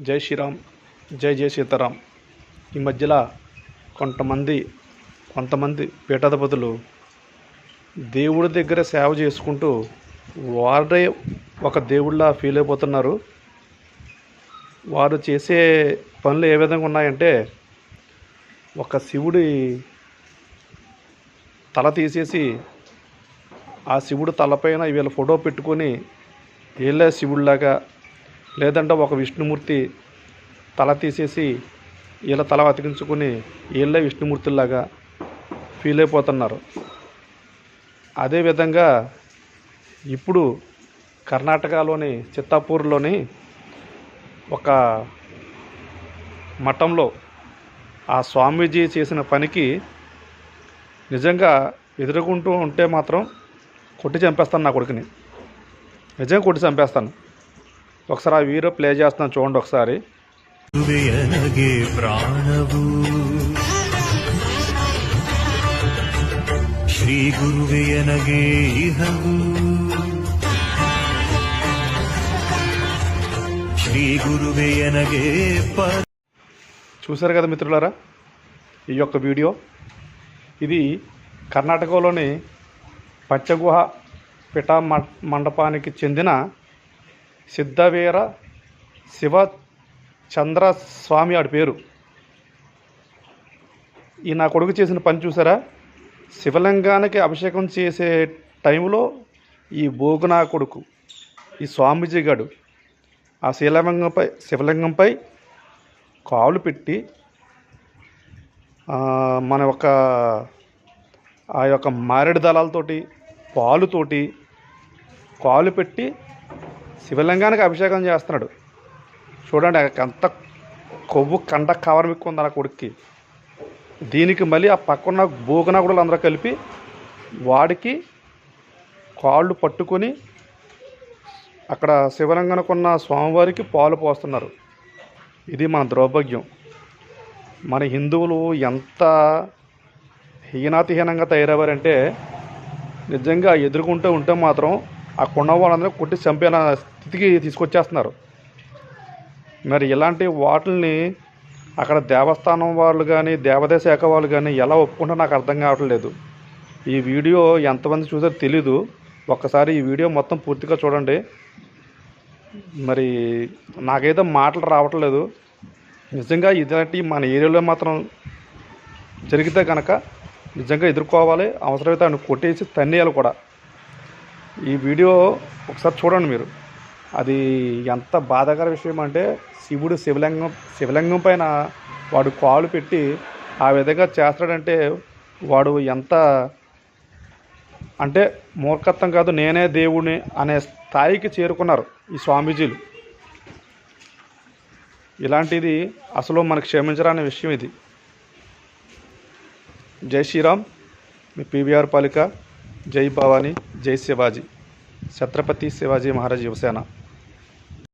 జై శ్రీరామ్ జై జై సీతారాం. ఈ మధ్యలో కొంతమంది కొంతమంది పీఠాధిపతులు దేవుడి దగ్గర సేవ చేసుకుంటూ వారే ఒక దేవుళ్ళ ఫీల్ అయిపోతున్నారు. వారు చేసే పనులు ఏ విధంగా ఉన్నాయంటే ఒక శివుడి తల తీసేసి ఆ శివుడు తలపైన వీళ్ళ ఫోటో పెట్టుకొని వీళ్ళే శివుడిలాగా లేదంటే ఒక విష్ణుమూర్తి తల తీసేసి వీళ్ళ తల అతికించుకొని వీళ్ళే విష్ణుమూర్తిలాగా ఫీల్ అయిపోతున్నారు. అదేవిధంగా ఇప్పుడు కర్ణాటకలోని చిత్తాపూర్లోని ఒక మఠంలో ఆ స్వామీజీ చేసిన పనికి నిజంగా ఎదుర్కొంటూ ఉంటే మాత్రం కొట్టి చంపేస్తాను నా కొడుకుని. నిజంగా కొట్టి చంపేస్తాను. ఒకసారి ఆ వీడియో ప్లే చేస్తున్నాను చూడండి ఒకసారి ಗುರುವೆಯನಗೆ ಪ್ರಾಣವು ಶ್ರೀ ಗುರುವೆಯನಗೆ ಇಹವು ಶ್ರೀ ಗುರುವೆಯನಗೆ ಪರ చూశారు కదా మిత్రులారా ఈ యొక్క వీడియో ఇది కర్ణాటకలోని పంచగుహ పిఠ మ- మండపానికి చెందిన సిద్ధవీర శివ చంద్ర స్వామి ఆడి పేరు. ఈ నా కొడుకు చేసిన పని చూసారా? శివలింగానికి అభిషేకం చేసే టైంలో ఈ భోగునా కొడుకు ఈ స్వామీజీ గడు ఆ శివలింగంపై శివలింగంపై కాలు పెట్టి మన యొక్క ఆ యొక్క మారేడు దళాలతోటి పాలుతోటి కాలు పెట్టి శివలింగానికి అభిషేకం చేస్తున్నాడు. చూడండి ఎంత కొవ్వు కండ కవరమిక్కుంది నా కొడుక్కి. దీనికి మళ్ళీ ఆ పక్కన్న కూడా అందరూ కలిపి వాడికి కాళ్ళు పట్టుకొని అక్కడ శివలింగానికి ఉన్న స్వామివారికి పాలు పోస్తున్నారు. ఇది మన దౌర్భాగ్యం మన హిందువులు ఎంత హీనాతిహీనంగా తయారయ్యారంటే నిజంగా ఎదుర్కొంటూ ఉంటే మాత్రం ఆ కొండ వాళ్ళందరూ కొట్టి చంపేన స్థితికి తీసుకొచ్చేస్తున్నారు. మరి ఇలాంటి వాటిల్ని అక్కడ దేవస్థానం వాళ్ళు కానీ దేవాదాయ శాఖ వాళ్ళు కానీ ఎలా ఒప్పుకుంటారో నాకు అర్థం కావట్లేదు. ఈ వీడియో ఎంతమంది చూసారో తెలీదు. ఒక్కసారి ఈ వీడియో మొత్తం పూర్తిగా చూడండి. మరి నాకైతే మాటలు రావట్లేదు. నిజంగా ఇలాంటి మన ఏరియాలో మాత్రం జరిగితే కనుక నిజంగా ఎదుర్కోవాలి. అవసరమైతే ఆయన కొట్టేసి తన్నేయాలి కూడా. ఈ వీడియో ఒకసారి చూడండి మీరు. అది ఎంత బాధాకర విషయం అంటే శివుడు శివలింగం శివలింగం పైన వాడు కాలు పెట్టి ఆ విధంగా చేస్తాడంటే వాడు ఎంత అంటే మూర్ఖత్వం కాదు నేనే దేవుడిని అనే స్థాయికి చేరుకున్నారు ఈ స్వామీజీలు. ఇలాంటిది అసలు మనకు క్షమించరాని విషయం ఇది. జై శ్రీరామ్ మీ పీవీఆర్ పాలిక. जय भवानी जय शिवाजी। छत्रपति शिवाजी महाराज युवसेना